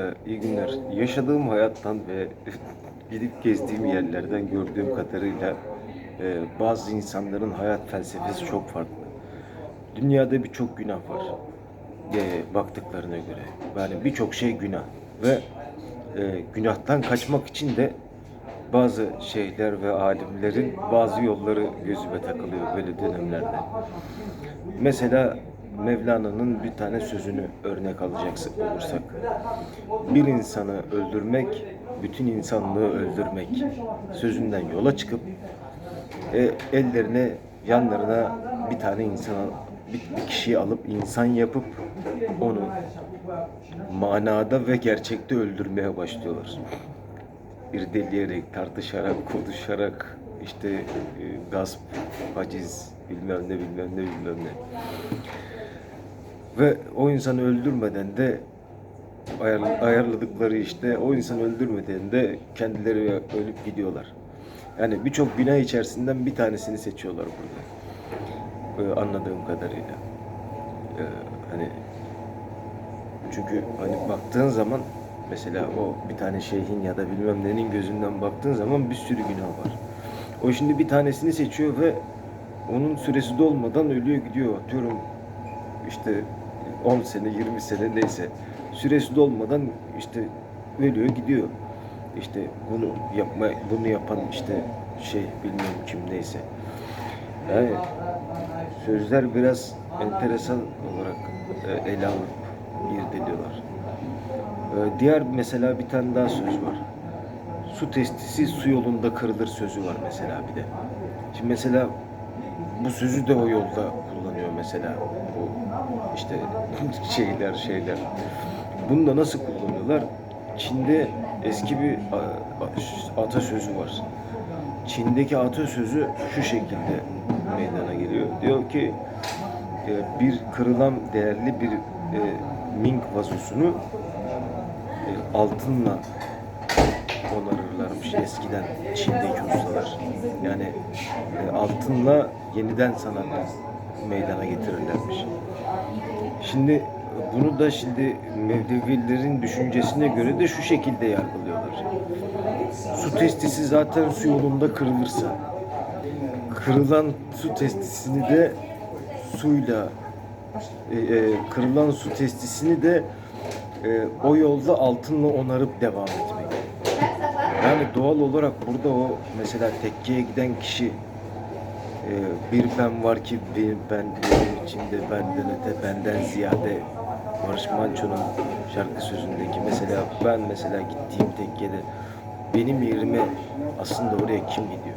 Ee, İyi günler. Yaşadığım hayattan ve gidip gezdiğim yerlerden gördüğüm kadarıyla e, bazı insanların hayat felsefesi çok farklı. Dünyada birçok günah var. E, baktıklarına göre. Yani birçok şey günah. Ve e, günahtan kaçmak için de bazı şeyler ve alimlerin bazı yolları gözüme takılıyor böyle dönemlerde. Mesela Mevlana'nın bir tane sözünü örnek alacaksak olursak. Bir insanı öldürmek, bütün insanlığı öldürmek sözünden yola çıkıp e, ellerine, yanlarına bir tane insana, bir, bir kişiyi alıp insan yapıp onu manada ve gerçekte öldürmeye başlıyorlar. İrdeleyerek, tartışarak, konuşarak, işte e, gasp, haciz, bilmem ne bilmem ne bilmem ne. Ve o insanı öldürmeden de ayar- ayarladıkları işte o insanı öldürmeden de kendileri ölüp gidiyorlar. Yani birçok günah içerisinden bir tanesini seçiyorlar burada. Ee, anladığım kadarıyla. Ee, hani çünkü hani baktığın zaman mesela o bir tane şeyhin ya da bilmem nenin gözünden baktığın zaman bir sürü günah var. O şimdi bir tanesini seçiyor ve onun süresi dolmadan ölüyor gidiyor. Atıyorum işte 10 sene 20 sene neyse süresi dolmadan işte ölüyor gidiyor. İşte bunu yapma bunu yapan işte şey bilmiyorum kim neyse. Yani sözler biraz enteresan olarak e, ele alıp irdeliyorlar. E, Diğer mesela bir tane daha söz var. Su testisi su yolunda kırılır sözü var mesela bir de. Şimdi mesela bu sözü de o yolda kullanıyor mesela. Bu işte şeyler şeyler. Bunu da nasıl kullanıyorlar? Çin'de eski bir atasözü var. Çin'deki atasözü şu şekilde meydana geliyor. Diyor ki e, bir kırılan değerli bir e, mink vazosunu e, altınla onarırlarmış eskiden Çin'deki ustalar. Yani e, altınla yeniden sanat meydana getirirlermiş. Şimdi bunu da şimdi Mevlevilerin düşüncesine göre de şu şekilde yargılıyorlar. Su testisi zaten su yolunda kırılırsa kırılan su testisini de suyla e, e, kırılan su testisini de e, o yolda altınla onarıp devam etmek. Yani doğal olarak burada o mesela tekkeye giden kişi e, bir ben var ki bir ben benim içinde benden öte benden ziyade Barış Manço'nun şarkı sözündeki mesela ben mesela gittiğim tekkede benim yerime aslında oraya kim gidiyor?